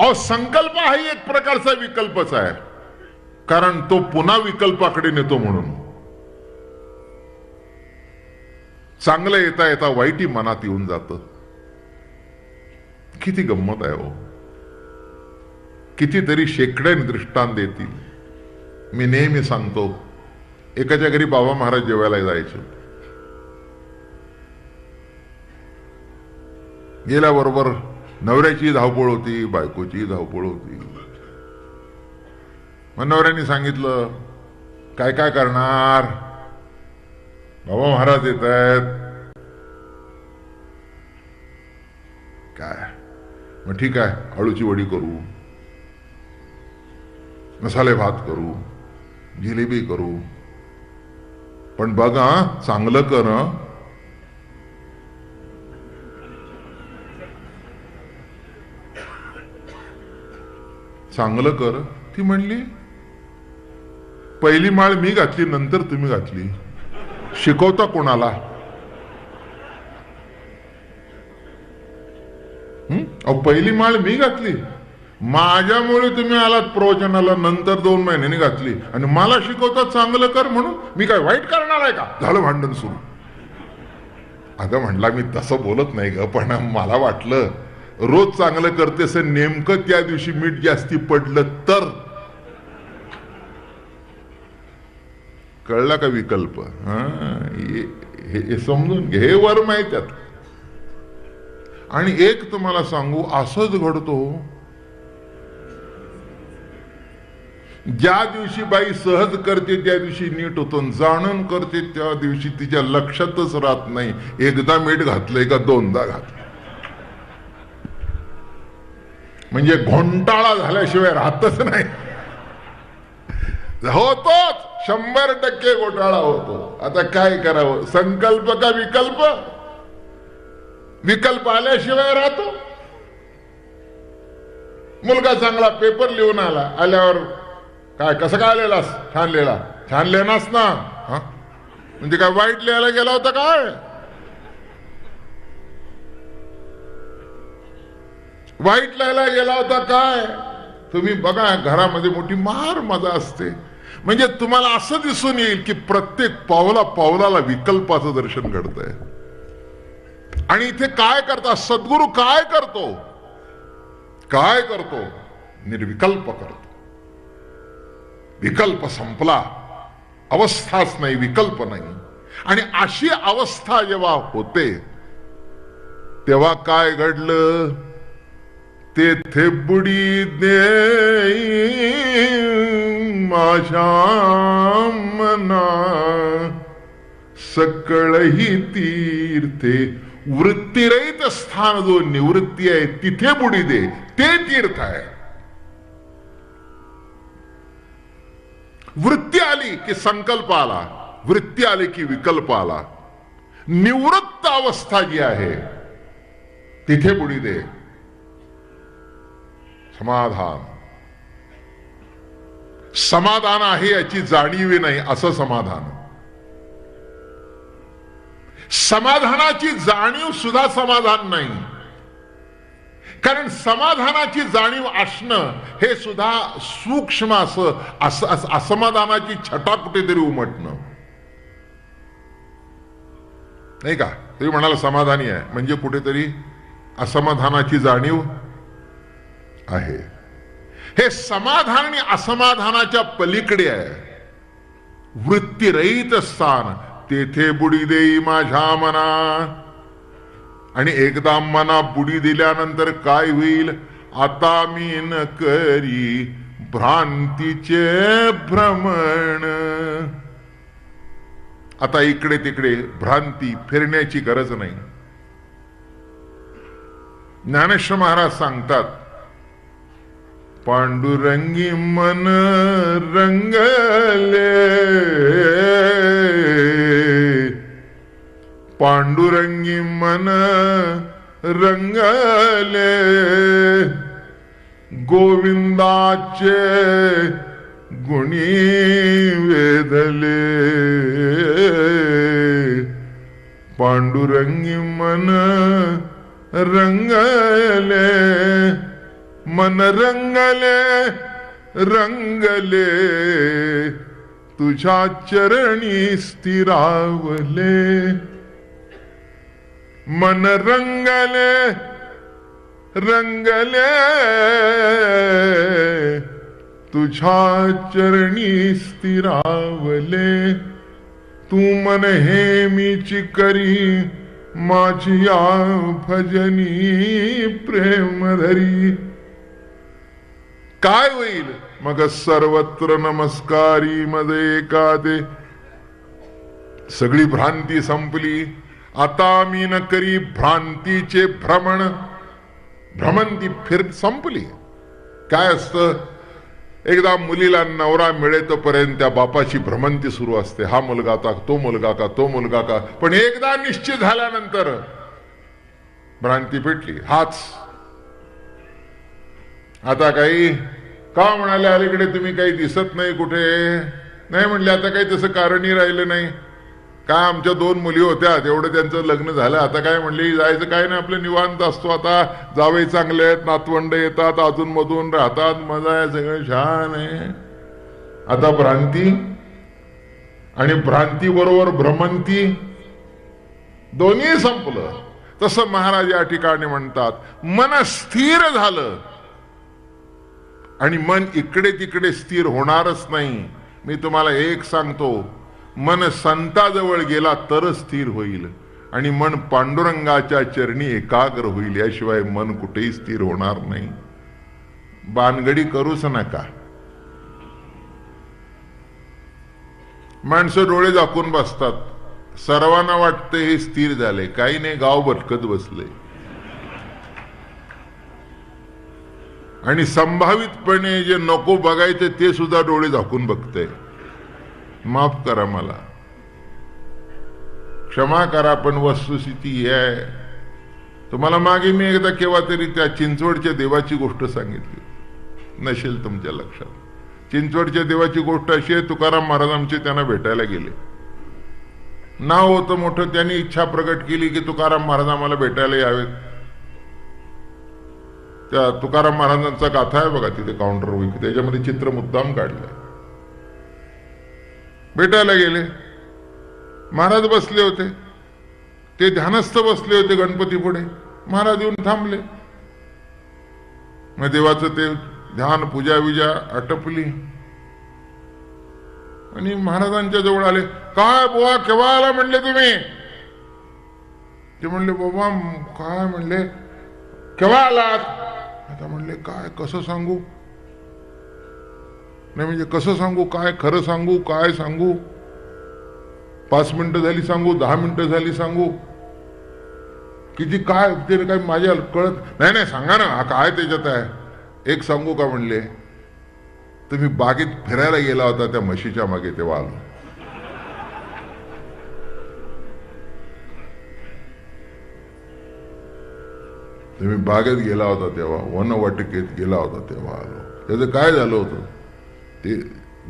अहो संकल्प हाही एक प्रकारचा विकल्पच आहे. कारण तो पुन्हा विकल्पाकडे नेतो म्हणून. चांगलं येता येता वाईटही मनात येऊन जात. किती गंमत आहे हो. कितीतरी शेकड्याने दृष्टांत देतील. मी नेहमी सांगतो एकाच्या घरी बाबा महाराज जेवायला जायचे. गेल्याबरोबर नवऱ्याची धावपळ होती बायकोची धावपळ होती. मग नवऱ्याने सांगितलं काय काय करणार? बाबा महाराज येत आहेत. काय? मग ठीक आहे आळूची वडी करू. मसाले भात करू. जिलेबी करू. पण बघा चांगलं कर चांगलं कर. ती म्हणली पहिली माळ मी घातली नंतर तुम्ही घातली. शिकवता कोणाला? अहो पहिली माळ मी घातली. माझ्यामुळे तुम्ही आलात प्रवचनाला नंतर दोन महिन्यांनी घातली. आणि मला शिकवता चांगलं कर म्हणून मी काय वाईट करणार आहे का? झालं भांडण सुरू. अगं म्हणला मी तसं बोलत नाही ग पण मला वाटलं रोज चांगलं करतेस नेमकं त्या दिवशी मीठ जास्ती पडलं तर? कळला का विकल्प? हा, हे समजून घे. हे वर माहित्यात आणि एक तुम्हाला सांगू असंच घडतो. ज्या दिवशी बाई सहज करते त्या दिवशी नीट होतो जाणून करते त्या दिवशी तिच्या लक्षातच राहत नाही. एकदा मीठ घातलंय का दोनदा घातलं म्हणजे घोंटाळा झाल्याशिवाय राहतच नाही. होतोच शंभर टक्के घोटाळा होतो. आता काय करावं? संकल्प का विकल्प? विकल्प आल्याशिवाय राहतो. मुलगा चांगला पेपर लिहून आला. आल्यावर काय कसं काय आलेलास? छान लिहिला. छान ना? हा? म्हणजे काय वाईट लिहायला गेला होता काय? वाईट लायला गेला होता काय? तुम्ही बघा घरामध्ये मोठी मार मजा असते. म्हणजे तुम्हाला असं दिसून येईल की प्रत्येक पावला पावलाला विकल्पाचं दर्शन घडतंय. आणि इथे काय करता? सद्गुरू काय करतो? काय करतो? निर्विकल्प करतो. विकल्प संपला. अवस्थाच नाही विकल्प नाही. आणि अशी अवस्था जेव्हा होते तेव्हा काय घडलं? तेथे बुडी दे माझ्या मना. सकळही तीर्थे. वृत्तीरहित स्थान जो निवृत्ती आहे तिथे बुडी दे. ते तीर्थ आहे. वृत्ती आली की संकल्प आला. वृत्ती आली की विकल्प आला. निवृत्त अवस्था जी आहे तिथे बुडी दे. समाधान. समाधान आहे याची जाणीव नाही असं समाधान. समाधानाची जाणीव सुद्धा समाधान नाही. कारण समाधानाची जाणीव असणं हे सुद्धा सूक्ष्म असं असमाधानाची छटा कुठेतरी उमटणं. नाही का? तुम्ही म्हणाला समाधानी आहे. म्हणजे कुठेतरी असमाधानाची जाणीव आहे. हे समाधान आणि असमाधानाच्या पलीकडे आहे. वृत्तीरहित स्थान तेथे बुडी देई माझ्या मना. आणि एकदा मना बुडी दिल्यानंतर काय होईल? आता मी न करी भ्रांतीचे भ्रमण. आता इकडे तिकडे भ्रांती फिरण्याची गरज नाही. ज्ञानेश्वर महाराज सांगतात पांडुरंगी मन रंगले पांडुरंगी मन रंगले गोविंदाचे गुणी वेधले पांडुरंगी मन रंगले मन रंगले रंगले तुझ्या चरणी स्थिरावले. मन रंगले रंगले तुझ्या चरणी स्थिरावले. तू मन हे मीची करी माझी या भजनी प्रेम धरी काय होईल? मग सर्वत्र नमस्कारी मध्ये का ते सगळी भ्रांती संपली. आता मी न करी भ्रांतीचे भ्रमण. भ्रमंती फिर संपली. काय असतं? एकदा मुलीला नवरा मिळेतोपर्यंत त्या बापाची भ्रमंती सुरू असते. हा मुलगा का तो मुलगा का तो मुलगा का. पण एकदा निश्चित झाल्यानंतर भ्रांती पेटली. हाच आता काही का म्हणाले अलीकडे तुम्ही काही दिसत नाही कुठे? नाही म्हणले आता काही तसं कारणही राहिलं नाही. का आमच्या दोन मुली होत्या तेवढं त्यांचं लग्न झालं आता काय म्हणले जायचं काय नाही आपलं निवांत असतो आता. जावे चांगले आहेत नातवंड येतात अजून मधून राहतात मजा आहे सगळं छान आहे. आता भ्रांती आणि भ्रांती बरोबर भ्रमंती दोन्ही संपलं. तसं महाराज या ठिकाणी म्हणतात मन स्थिर झालं. आणि मन इकडे तिकडे स्थिर होणारच नाही. मी तुम्हाला एक सांगतो मन संताजवळ गेला तरच स्थिर होईल. आणि मन पांडुरंगाच्या चरणी एकाग्र होईल याशिवाय मन कुठेही स्थिर होणार नाही. बानगडी करूच नका. माणसं डोळे झाकून बसतात. सर्वांना वाटतं हे स्थिर झाले काही नाही गाव भटकत बसले आणि संभावितपणे जे नको बघायचे ते सुद्धा डोळे झाकून बघते. माफ करा मला. क्षमा करा पण वस्तुस्थिती ही आहे. तुम्हाला मागे मी एकदा केव्हा तरी त्या चिंचवडच्या देवाची गोष्ट सांगितली. नसेल तुमच्या लक्षात. चिंचवडच्या देवाची गोष्ट अशी आहे तुकाराम महाराज आमचे त्यांना भेटायला गेले. नाव होतं मोठं त्यांनी इच्छा प्रकट केली की तुकाराम महाराज आम्हाला भेटायला यावेत. त्या तुकाराम महाराजांचा गाथा आहे बघा तिथे काउंटर त्याच्यामध्ये चित्र मुद्दाम काढलंय. भेटायला गेले. महाराज बसले होते. ते ध्यानस्थ बसले होते गणपती पुढे. महाराज येऊन थांबले. मग देवाचं ते ध्यान पूजा विजा आटपली. आणि महाराजांच्या जवळ आले. काय बुवा केव्हा आला? म्हणले तुम्ही. ते म्हणले बाबा काय म्हणले? केव्हा आलात? आता म्हणले काय कसं सांगू? नाही म्हणजे कसं सांगू? काय खरं सांगू? काय सांगू? पाच मिनिटं झाली सांगू दहा मिनिटं झाली सांगू. किती काय ते काय माझ्या कळत नाही नाही सांगा ना हा काय त्याच्यात आहे? एक सांगू का म्हणले? तुम्ही बागेत फिरायला गेला होता त्या म्हशीच्या मागे तेव्हा आलो. तुम्ही बागेत गेला होता तेव्हा वनवाटिकेत गेला होता तेव्हा आलो. त्याचं काय झालं होतं? ते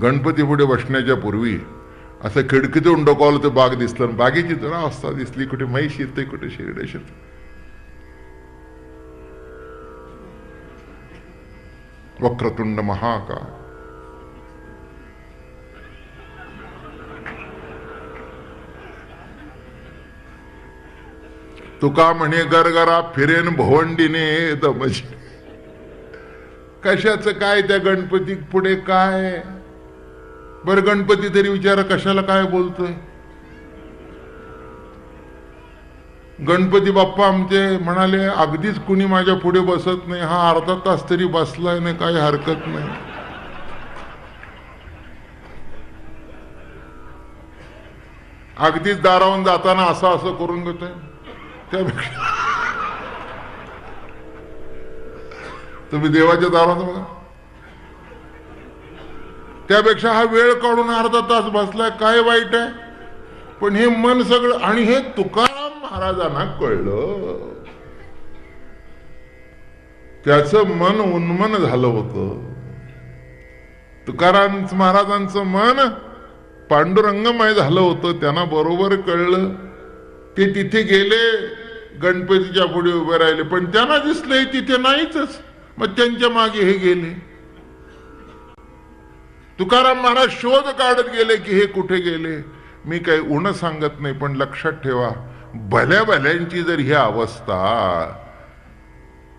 गणपती पुढे बसण्याच्या पूर्वी असं खिडकीतून डोकावलं ते बाग दिसलं आणि बागेची जरा अवस्था दिसली. कुठे म्हैस शिरते कुठे शिरडे शिरते वक्रतुंड महाकाय. तुका म्हणे गरगरा फिरेन भवंडीने दमजी म्हणजे कशाचं काय त्या गणपती पुढे काय? बर गणपती तरी विचारा कशाला काय बोलतोय? गणपती बाप्पा आमचे म्हणाले अगदीच कुणी माझ्या पुढे बसत नाही हा अर्धा तास तरी बसलाय नाही काही हरकत नाही. अगदीच दारावून जाताना असं असं करून घेतोय. त्यापेक्षा तुम्ही देवाच्या दारात बघा त्यापेक्षा हा वेळ काढून अर्धा तास बसलाय काय वाईट आहे? पण हे मन सगळं आणि हे तुकाराम महाराजांना कळलं. त्याचं मन उन्मन झालं होतं. तुकाराम महाराजांचं मन पांडुरंगमय झालं होतं त्यांना बरोबर कळलं. ते तिथे गेले गणपतीच्या पुढे उभे राहिले. पण त्यांना दिसले तिथे नाहीच मग त्यांच्या मागे हे गेले. तुकाराम महाराज शोध काढत गेले की हे कुठे गेले? मी काही उण सांगत नाही पण लक्षात ठेवा. भल्या भल्यांची जर ही अवस्था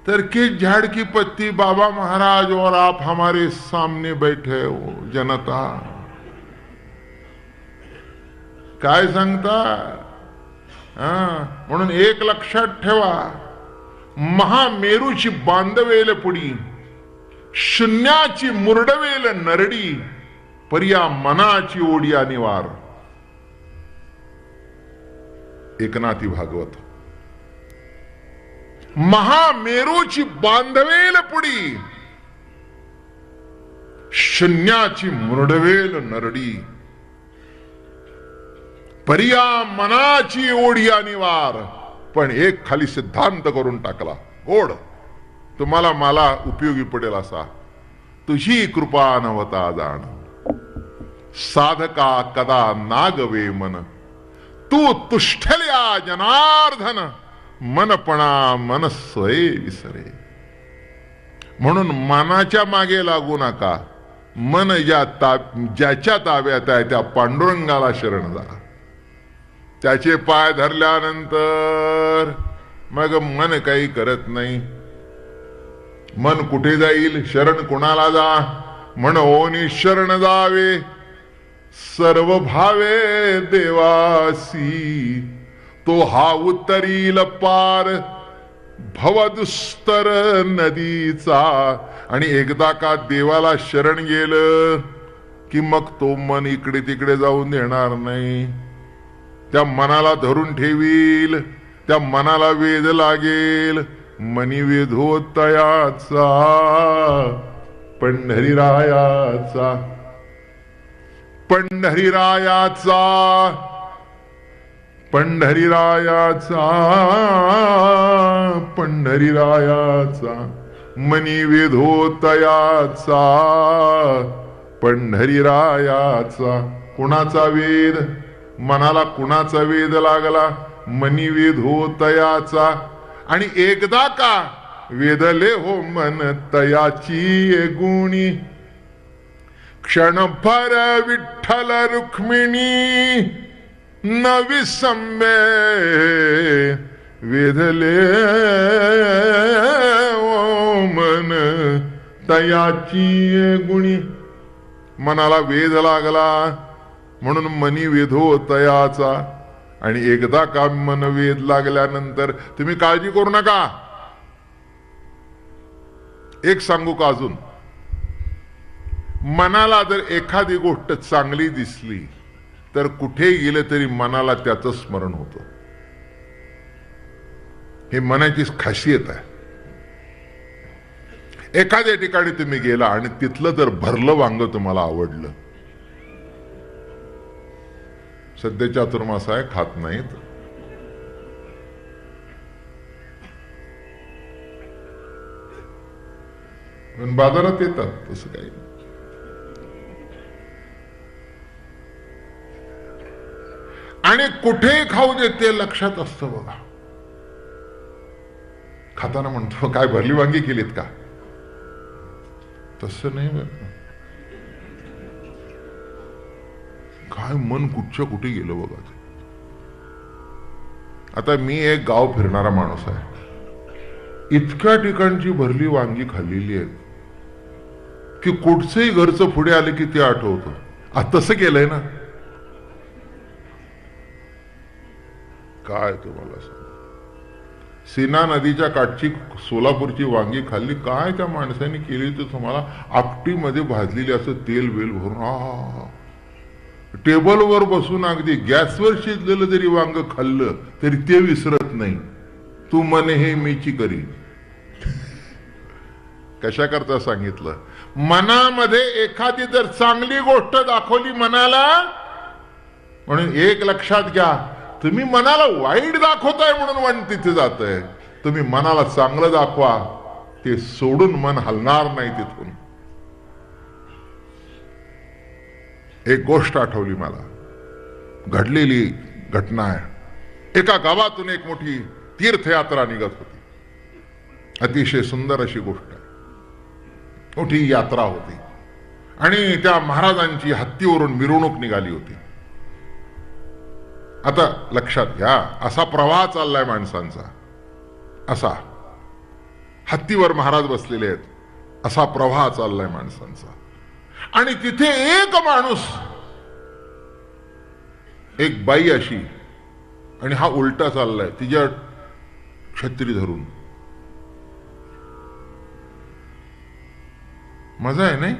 तर की झाड़ की पत्ती बाबा महाराज और आप हमारे सामने बैठे हो जनता? काय सांगता? म्हणून एक लक्षात ठेवा. महामेरूची बांधवेल पुडी शून्याची मुरडवेल नरडी पर्या मनाची ओडिया निवार एकनाथी भागवत. महामेरूची बांधवेल पुडी शून्याची मुरडवेल नरडी परिया मनाची ओढिया निवार पण एक खाली सिद्धांत करून टाकला. गोड तुम्हाला मला उपयोगी पडेल असा. तुझी कृपा नवता जाण. साधका कदा नागवे मन. तू तुष्ठल्या जनार्दन. मनपणा मन स्वय विसरे. म्हणून मनाच्या मागे लागू नका. मन ज्या ता ज्याच्या ताब्यात आहे त्या पांडुरंगाला शरण जा. त्याचे पाय धरल्यानंतर मग मन काही करत नाही. मन कुठे जाईल? शरण कुणाला जा? म्हण ओनी शरण जावे. सर्व भावे देवासी तो हा उत्तरील पार भवदुस्तर नदीचा. आणि एकदा का देवाला शरण गेलं की मग तो मन इकडे तिकडे जाऊन देणार नाही. त्या मनाला धरून ठेवील त्या मनाला वेध लागेल. मनी वेधो तयाचा पंढरीरायाचा. पंढरीरायाचा पंढरीरायाचा पंढरीरायाचा. मनी वेधो तयाचा पंढरीरायाचा. कुणाचा वेद? मनाला कुणाचा वेद लागला? मनी वेद हो तयाचा. आणि एकदा का वेदले हो मन तयाची गुणी? क्षणभर विठ्ठल रुक्मिणी नवी विसंबे वेधले ओ मन तयाची गुणी? मनाला वेध लागला. म्हणून मनी वेधो तयाचा. आणि एकदा का मन वेध लागल्यानंतर तुम्ही काळजी करू नका. एक सांगू का अजून? मनाला जर एखादी गोष्ट चांगली दिसली तर कुठे गेलं तरी मनाला त्याचं स्मरण होतं. हे मनाची खासियत आहे. एखाद्या ठिकाणी तुम्ही गेला आणि तिथलं जर भरलं वांग तुम्हाला आवडलं सध्या चातुर्मास आहे खात नाहीत. पण बाजारात येतात तसं काही आणि कुठेही खाऊ दे ते लक्षात असतं बघा. खाताना म्हणतो काय भरली वांगी केलीत का? तसं नाही बरं काय मन कुठच्या कुठे गेलं बघा ते. आता मी एक गाव फिरणारा माणूस आहे. इतक्या ठिकाणची भरली वांगी खाल्लेली आहेत. की कुठचंही घरचं पुढे आले की ते आठवतं. तसं केलंय ना? काय तुम्हाला सांग? सीना नदीच्या काठची सोलापूरची वांगी खाल्ली. काय त्या माणसाने केली तर तुम्हाला? आपटीमध्ये भाजलेली असं तेल वेल भरून आ टेबलवर बसून अगदी गॅसवर शिजलेलं जरी वांग खाल्लं तरी ते विसरत नाही. तू मने हे मीची करी कशा करता सांगितलं? मनामध्ये एखादी जर चांगली गोष्ट दाखवली मनाला म्हणून एक लक्षात घ्या तुम्ही मनाला वाईट दाखवताय म्हणून मन तिथे जात आहे तुम्ही मनाला चांगलं दाखवा ते सोडून मन हलणार नाही तिथून. एक गोष्ट आठवली मला. घडलेली घटना आहे. एका गावातून एक मोठी तीर्थयात्रा निघत होती. अतिशय सुंदर अशी गोष्ट आहे. मोठी यात्रा होती. आणि त्या महाराजांची हत्तीवरून मिरवणूक निघाली होती. आता लक्षात घ्या असा प्रवाह चाललाय माणसांचा. असा. हत्तीवर महाराज बसलेले आहेत. असा प्रवाह चाललाय माणसांचा. आणि तिथे एक माणूस एक बाई अशी आणि हा उलटा चाललाय तिच्या छत्री धरून. मजा आहे नाही?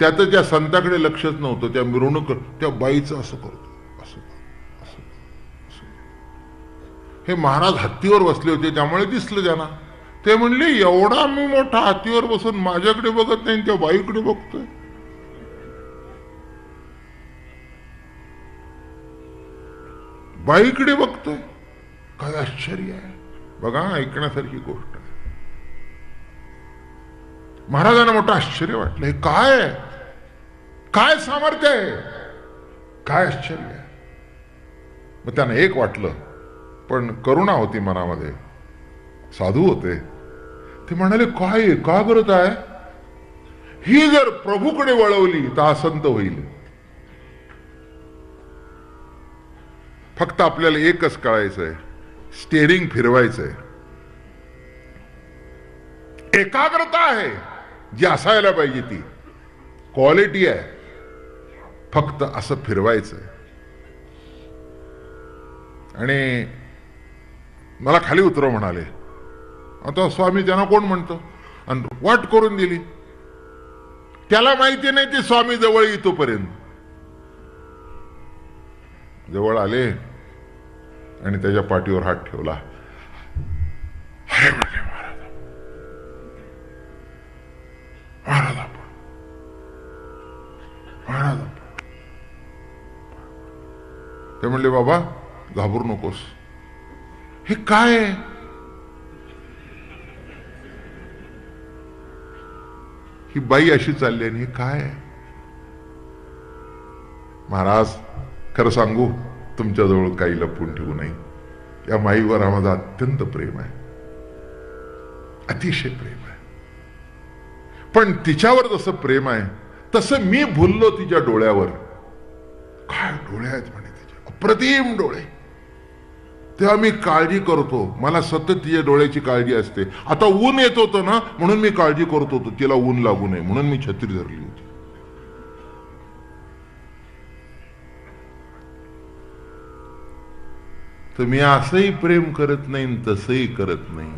त्यात त्या संताकडे लक्षच नव्हतं त्या मिरवणूक त्या बाईचं असं करतो असं हे महाराज हत्तीवर बसले होते त्यामुळे दिसलं त्यांना. ते म्हणले एवढा मी मोठा हातीवर बसून माझ्याकडे बघत नाही त्या बाईकडे बघतोय. बाईकडे बघतोय. काय आश्चर्य आहे. बघा ऐकण्यासारखी गोष्ट आहे. महाराजांना मोठं आश्चर्य वाटलं. हे काय काय सामर्थ्य आहे? काय आश्चर्य आहे? मग त्यांना एक वाटलं पण करुणा होती मनामध्ये. साधू होते. ते म्हणाले काय आहे? का करत आहे ही जर प्रभूकडे वळवली तर असंत होईल. फक्त आपल्याला एकच कळायचंय स्टेरिंग फिरवायचंय. एकाग्रता आहे जी असायला पाहिजे ती. क्वालिटी आहे. फक्त असं फिरवायचंय. आणि मला खाली उतरव म्हणाले आता स्वामी त्यांना कोण म्हणतो? आणि वाट करून दिली. त्याला माहिती नाही ते स्वामी जवळ येतोपर्यंत. जवळ आले आणि त्याच्या पाठीवर हात ठेवला. अरे म्हणजे महाराज. महाराज आपण. महाराज आपण. ते म्हणले बाबा घाबरू नकोस. हे काय ही बाई अशी चालली आणि हे काय महाराज खरं सांगू तुमच्याजवळ काही लपवून ठेवू नाही या माईवर माझं अत्यंत प्रेम आहे. अतिशय प्रेम आहे. पण तिच्यावर जसं प्रेम आहे तसं मी भुललो तिच्या डोळ्यावर. काय डोळे आहेत म्हणे तिच्या अप्रतिम डोळे. तेव्हा मी काळजी करतो. मला सतत तिच्या डोळ्याची काळजी असते. आता ऊन येत होतं ना म्हणून मी काळजी करत होतो. तिला ऊन लागू नये म्हणून मी छत्री धरली होती. तर मी असंही प्रेम करत नाही तसंही करत नाही.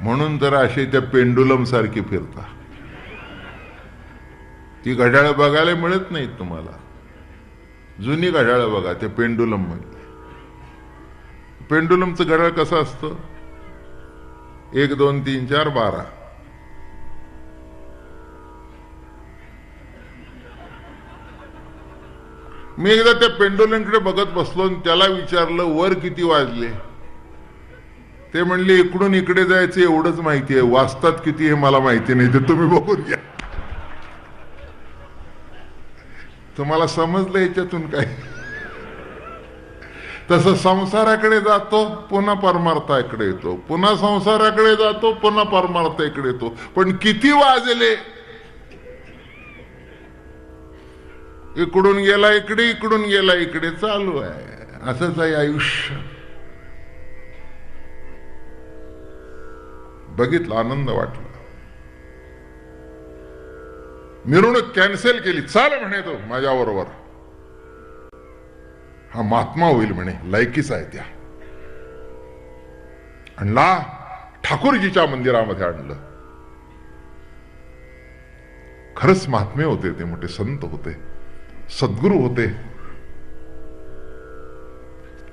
म्हणून तर असे त्या पेंडुलम सारखी फिरता. ती घड्याळ बघायला मिळत नाहीत तुम्हाला. जुनी घड्याळ बघा त्या पेंडुलममध्ये पेंडुलमचं घड्याळ कसं असतं? एक दोन तीन चार बारा. मी एकदा त्या पेंडुलमकडे बघत बसलो आणि त्याला विचारलं वर किती वाजले? ते म्हणले इकडून इकडे जायचं एवढंच माहिती आहे. वाजतात किती हे मला माहिती नाही ते तुम्ही बघून घ्या. तुम्हाला समजलं याच्यातून काय? तसं संसाराकडे जातो पुन्हा परमार्थाकडे येतो. पुन्हा संसाराकडे जातो पुन्हा परमार्थाकडे येतो. पण किती वाजले? इकडून गेला इकडे इकडून गेला इकडे. चालू आहे. असंच आहे आयुष्य. बघितलं आनंद वाटला. मिरवणूक कॅन्सल केली. चाल म्हणे तो माझ्या बरोबर हा महात्मा होईल म्हणे लायकीच आहे त्या. आणला ठाकूरजीच्या मंदिरामध्ये आणलं. खरंच महात्मे होते ते मोठे संत होते सद्गुरू होते.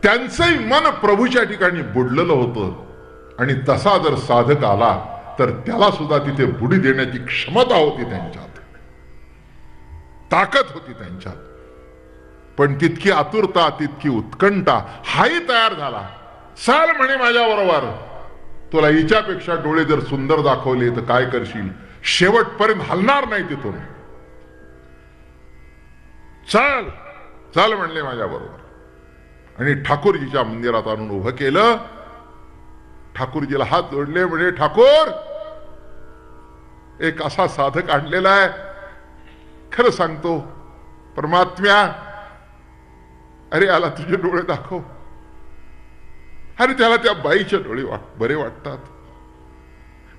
त्यांचंही मन प्रभूच्या ठिकाणी बुडलेलं होतं. आणि तसा जर साधक आला तर त्याला सुद्धा तिथे बुडी देण्याची क्षमता होती त्यांच्यात. ताकद होती त्यांच्यात. पण तितकी आतुरता तितकी उत्कंठा हाही तयार झाला. चाल म्हणे माझ्या बरोबर तुला हिच्यापेक्षा डोळे जर सुंदर दाखवले तर काय करशील? शेवटपर्यंत हलणार नाही तिथून. चाल चाल म्हणले माझ्या बरोबर आणि ठाकूरजीच्या मंदिरात आणून उभं केलं. ठाकूरजीला हात जोडले म्हणजे ठाकूर एक असा साधक आणलेला आहे. खरं सांगतो परमात्म्या अरे आला तुझे डोळे दाखव. अरे त्याला त्या बाईचे डोळे वाट बरे वाटतात.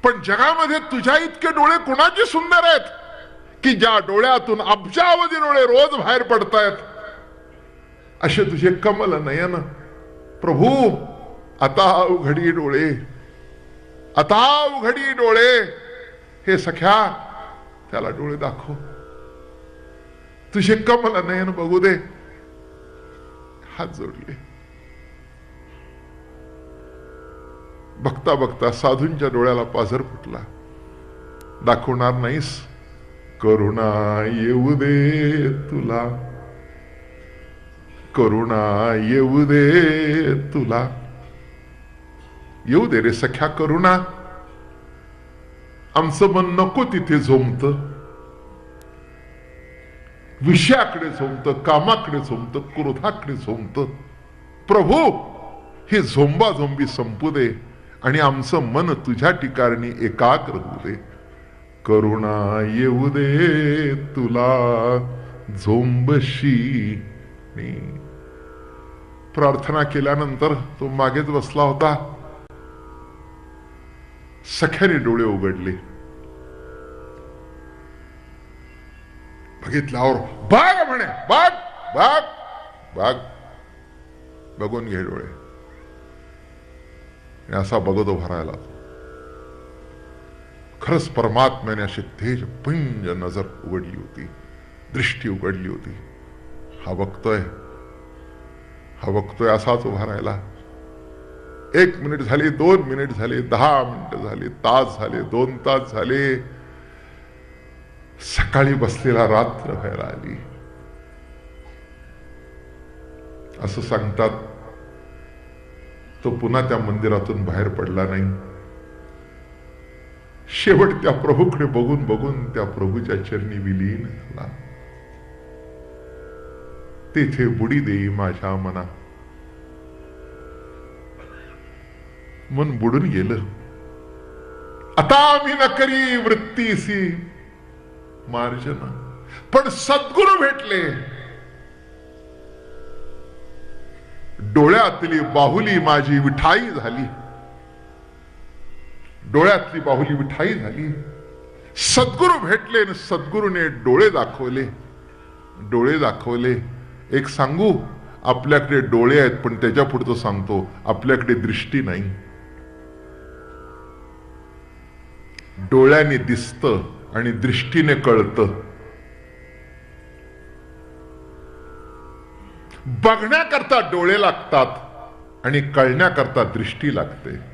पण जगामध्ये तुझ्या इतके डोळे कुणाचे सुंदर आहेत? की ज्या डोळ्यातून अब्जावधी डोळे रोज बाहेर पडतायत? असे तुझे कमल नयन. प्रभू आता उघडी डोळे. आता उघडी डोळे. हे सख्या त्याला डोळे दाखव. तुझे कमल नयन बघू दे. हात जोडले बघता बघता साधूंच्या डोळ्याला पाझर फुटला. दाखवणार नाहीस? करुणा येऊ दे तुला. करुणा येऊ दे तुला. येऊ दे रे सख्या करुणा. आमचं मन नको तिथे झोमतं विषयाकडे झोंबतं कामाकडे झोंबतं क्रोधाकडे झोंबतं प्रभू हे झोंबा झोंबी संपू दे आणि आमचं मन तुझ्या ठिकाणी एकाग्र होऊ दे. करुणा येऊ दे तुला झोंबशी प्रार्थना केल्यानंतर तो मागेच बसला होता. सख्याने डोळे उघडले. बघितल्यावर बाग म्हणे बाग बाग बाग बघून घे डोळे. असा बघतो भरायला खरंच परमात्म्याने अशी तेज पिंज नजर उघडली होती. दृष्टी उघडली होती. हा बघतोय. हा बघतोय असाच उभा राहिला. एक मिनिट झाली दोन मिनिट झाले दहा मिनिट झाली तास झाले दोन तास झाले. सकाळी बसलेला रात्र व्हायला आली. असं सांगतात तो पुन्हा त्या मंदिरातून बाहेर पडला नाही. शेवट त्या प्रभूकडे बघून बघून त्या प्रभूच्या चरणी विलीन झाला. तेथे बुडी देई माझ्या मना. मन बुडून गेलं. आता मी न करी वृत्तीसी. मार्जन. पण सद्गुरु भेटले. डोळ्यातली बाहुली माझी विठाई झाली. डोळ्यातली बाहुली विठाई झाली. सद्गुरू भेटले आणि सद्गुरूने डोळे दाखवले. डोळे दाखवले. एक सांगू आपल्याकडे डोळे आहेत पण त्याच्या पुढचं सांगतो आपल्याकडे दृष्टी नाही. डोळ्याने दिसत आणि दृष्टीने कळतं. बघण्याकरता डोळे लागतात आणि कळण्याकरता दृष्टी लागते.